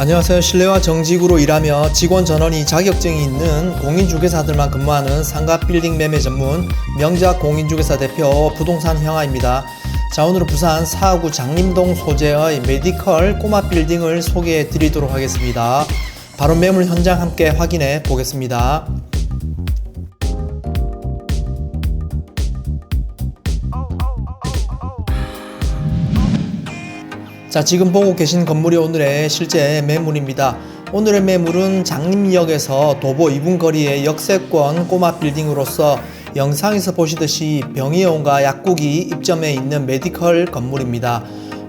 안녕하세요. 실내화 정직으로 일하며 직원 전원이 자격증이 있는 공인중개사들만 근무하는 상가 빌딩 매매 전문 명작 공인중개사 대표 부동산 형아입니다. 자, 오늘은 부산 사하구 장림동 소재의 메디컬 꼬마 빌딩을 소개해 드리도록 하겠습니다. 바로 매물 현장 함께 확인해 보겠습니다. 자, 지금 보고 계신 건물이 오늘의 실제 매물입니다. 오늘의 매물은 장림역에서 도보 2분 거리의 역세권 꼬마 빌딩으로서 영상에서 보시듯이 병의원과 약국이 입점해 있는 메디컬 건물입니다.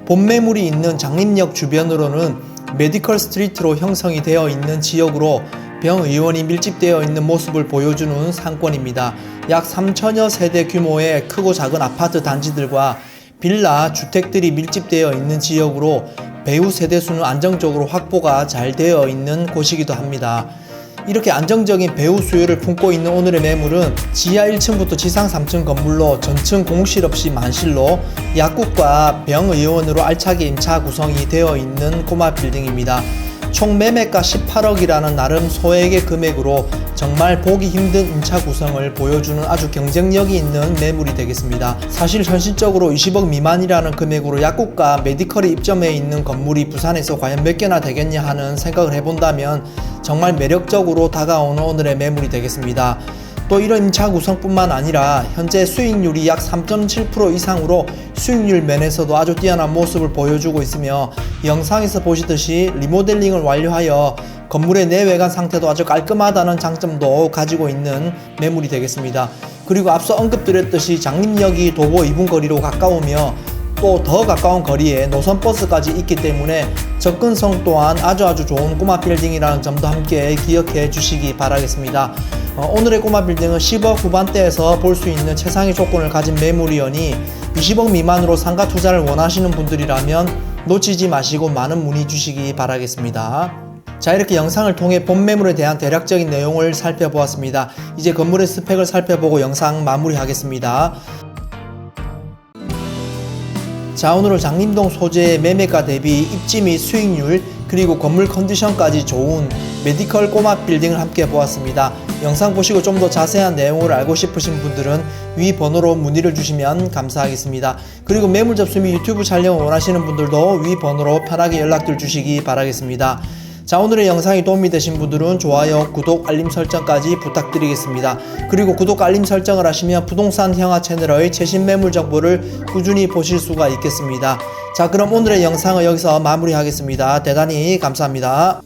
본 매물이 있는 장림역 주변으로는 메디컬 스트리트로 형성이 되어 있는 지역으로 병의원이 밀집되어 있는 모습을 보여주는 상권입니다. 약 3천여 세대 규모의 크고 작은 아파트 단지들과 빌라 주택들이 밀집되어 있는 지역으로 배우 세대수는 안정적으로 확보가 잘 되어 있는 곳이기도 합니다. 이렇게 안정적인 배우 수요를 품고 있는 오늘의 매물은 지하 1층부터 지상 3층 건물로 전층 공실 없이 만실로 약국과 병의원으로 알차게 임차 구성이 되어 있는 꼬마 빌딩입니다. 총 매매가 18억이라는 나름 소액의 금액으로 정말 보기 힘든 임차 구성을 보여주는 아주 경쟁력이 있는 매물이 되겠습니다. 사실 현실적으로 20억 미만이라는 금액으로 약국과 메디컬이 입점해 있는 건물이 부산에서 과연 몇 개나 되겠냐 하는 생각을 해본다면 정말 매력적으로 다가오는 오늘의 매물이 되겠습니다. 또 이런 임차 구성뿐만 아니라 현재 수익률이 약 3.7% 이상으로 수익률 면에서도 아주 뛰어난 모습을 보여주고 있으며 영상에서 보시듯이 리모델링을 완료하여 건물의 내외관 상태도 아주 깔끔하다는 장점도 가지고 있는 매물이 되겠습니다. 그리고 앞서 언급드렸듯이 장림역이 도보 2분 거리로 가까우며 또 더 가까운 거리에 노선버스까지 있기 때문에 접근성 또한 아주 아주 좋은 꼬마 빌딩이라는 점도 함께 기억해 주시기 바라겠습니다. 어, 오늘의 꼬마 빌딩은 10억 후반대에서 볼 수 있는 최상의 조건을 가진 매물이오니 20억 미만으로 상가 투자를 원하시는 분들이라면 놓치지 마시고 많은 문의 주시기 바라겠습니다. 자 이렇게 영상을 통해 본 매물에 대한 대략적인 내용을 살펴보았습니다. 이제 건물의 스펙을 살펴보고 영상 마무리하겠습니다. 자 오늘은 장림동 소재의 매매가 대비 입지 및 수익률 그리고 건물 컨디션까지 좋은 메디컬 꼬마 빌딩을 함께 보았습니다. 영상 보시고 좀 더 자세한 내용을 알고 싶으신 분들은 위 번호로 문의를 주시면 감사하겠습니다. 그리고 매물 접수 및 유튜브 촬영을 원하시는 분들도 위 번호로 편하게 연락들 주시기 바라겠습니다. 자 오늘의 영상이 도움이 되신 분들은 좋아요, 구독, 알림 설정까지 부탁드리겠습니다. 그리고 구독, 알림 설정을 하시면 부동산 형아 채널의 최신 매물 정보를 꾸준히 보실 수가 있겠습니다. 자 그럼 오늘의 영상을 여기서 마무리하겠습니다. 대단히 감사합니다.